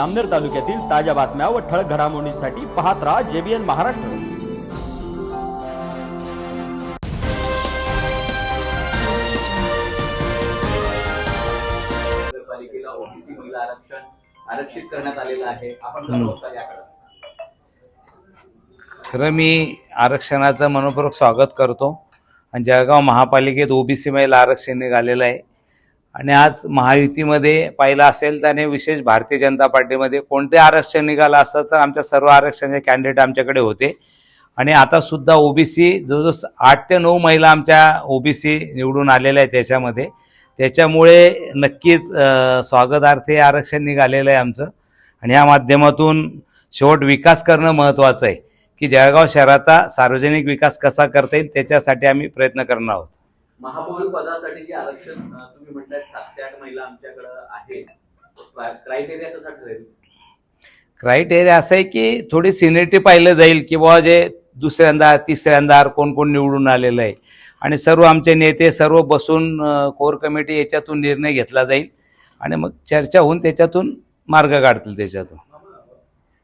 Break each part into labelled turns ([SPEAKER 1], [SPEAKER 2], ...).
[SPEAKER 1] अमनेर तालुक्यातील ताज्या बातम्या व ठळक घडामोडींसाठी पाहत राहा जेबीएन महाराष्ट्र.
[SPEAKER 2] नगरपालिकेला ओबीसी महिला आरक्षण आरक्षित करण्यात आलेलं आहे. आपण कसं बघता याकडे.
[SPEAKER 3] खरं मी आरक्षणाचं मनपूर्वक स्वागत करतो. आणि जळगाव महापालिकेत ओबीसी महिला आरक्षण निघालेलं आहे. आणि आज महायुतीमध्ये पाहिलं असेल त्याने विशेष भारतीय जनता पार्टीमध्ये कोणते आरक्षण निघालं असतं तर आमच्या सर्व आरक्षणाचे कॅन्डिडेट आमच्याकडे होते. आणि आता सुद्धा ओबीसी जवळजवळ आठ ते नऊ महिला आमच्या ओबीसी निवडून आलेल्या आहेत त्याच्यामध्ये. त्याच्यामुळे नक्कीच स्वागतार्थ हे आरक्षण निघालेलं आहे आमचं. आणि या माध्यमातून शेवट विकास करणं महत्त्वाचं आहे की जळगाव शहराचा सार्वजनिक विकास कसा करता येईल त्याच्यासाठी आम्ही प्रयत्न करणार आहोत.
[SPEAKER 2] महापौर पदासाठी जे आरक्षण तुम्ही म्हटलं सात ते आठ महिला आमच्याकडे आहे क्रायटेरिया कसा ठरेल?
[SPEAKER 3] क्रायटेरिया असं आहे की थोडी सिनियरिटी पाहिलं जाईल की बाबा जे दुसऱ्यांदा तिसऱ्यांदा कोण कोण निवडून आलेलं आहे. आणि सर्व आमचे नेते सर्व बसून कोर कमिटी याच्यातून निर्णय घेतला जाईल. आणि मग चर्चा होऊन त्याच्यातून मार्ग काढतील त्याच्यातून.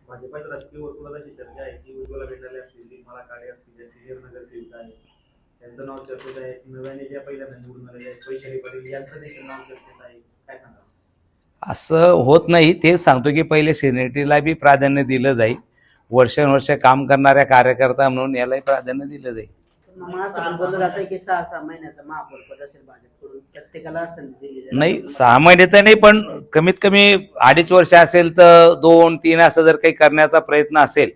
[SPEAKER 4] भाजपाच्या राजकीय वर्तुळात अशी चर्चा आहे की उज्ज्वला भेटायला असतील ती मला काळे असतील सिनियर नगरसेविका आहेत. त्यांचं नाव चर्चेत आहे. नव्याने ज्या पहिल्यांदा निवडून आलेले आहेत वैशाली पाटील यांचं देखील नाव चर्चेत आहे. काय सांगा
[SPEAKER 3] असं होत नाही. ते सांगतो की पहिले सिनियरिटीला बी प्राधान्य दिलं जाईल. वर्षानुवर्ष काम करणाऱ्या कार्यकर्ता म्हणून यालाही प्राधान्य दिलं जाईल.
[SPEAKER 5] मग असं पण बोललं जातं की सहा सहा महिन्याचं महापौर पद असेल भाजपकडून प्रत्येकाला संधी दिली जाईल.
[SPEAKER 3] नाही सहा महिने तर नाही पण कमीत कमी अडीच वर्ष असेल तर दोन तीन असं जर काही करण्याचा प्रयत्न असेल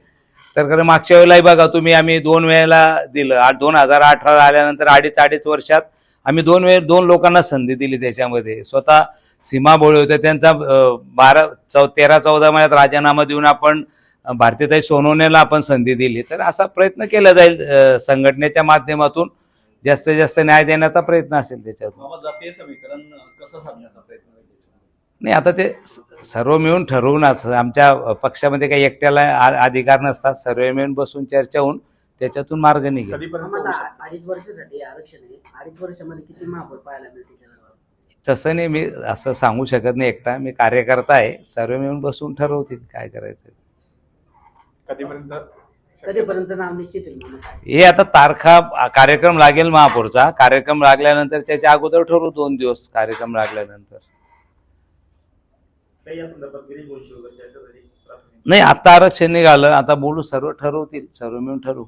[SPEAKER 3] तर खरं मागच्या वेळेलाही बघा तुम्ही आम्ही दोन वेळेला दिलं. आठ दोन हजार अठरा आल्यानंतर अडीच अडीच वर्षात आम्ही दोन वेळ दोन लोकांना संधी दिली त्याच्यामध्ये. स्वतः सीमा भोळे होते त्यांचा बारा चौ तेरा चौदा महिन्यात राजीनामा देऊन आपण अं, भारतीताई सोनवणेला आपण संधी दिली. तर असा प्रयत्न केला जाईल संघटनेच्या माध्यमातून. जास्तीत जास्त न्याय देण्याचा प्रयत्न असेल त्याच्यातून.
[SPEAKER 2] जातीय समीकरण कसं साधण्याचा प्रयत्न
[SPEAKER 3] नाही आता ते स- सर्व मिळून ठरवूनच आमच्या पक्षामध्ये काही एकट्याला अधिकार नसतात सर्व मिळून बसून चर्चा होऊन त्याच्यातून मार्ग निघेल?
[SPEAKER 5] अडीच वर्षासाठी आरक्षण आहे. अडीच वर्षामध्ये किती महापौर पाहायला मिळतील जळगावात?
[SPEAKER 3] तसं नाही मी असं सांगू शकत नाही एकटा. मी कार्यकर्ता आहे. सर्व मिळून बसून ठरवतील काय करायचं.
[SPEAKER 4] कधीपर्यंत?
[SPEAKER 5] कधीपर्यंत नाव निश्चित
[SPEAKER 3] हे आता तारखा कार्यक्रम लागेल महापौरचा. कार्यक्रम लागल्यानंतर त्याच्या अगोदर ठरवू दोन दिवस कार्यक्रम लागल्यानंतर.
[SPEAKER 4] काही या संदर्भात गिरीश प्राथमिक
[SPEAKER 3] नाही आता आरक्षण निघालं आता बोलू सर्व ठरवतील सर्व मिळून ठरवू.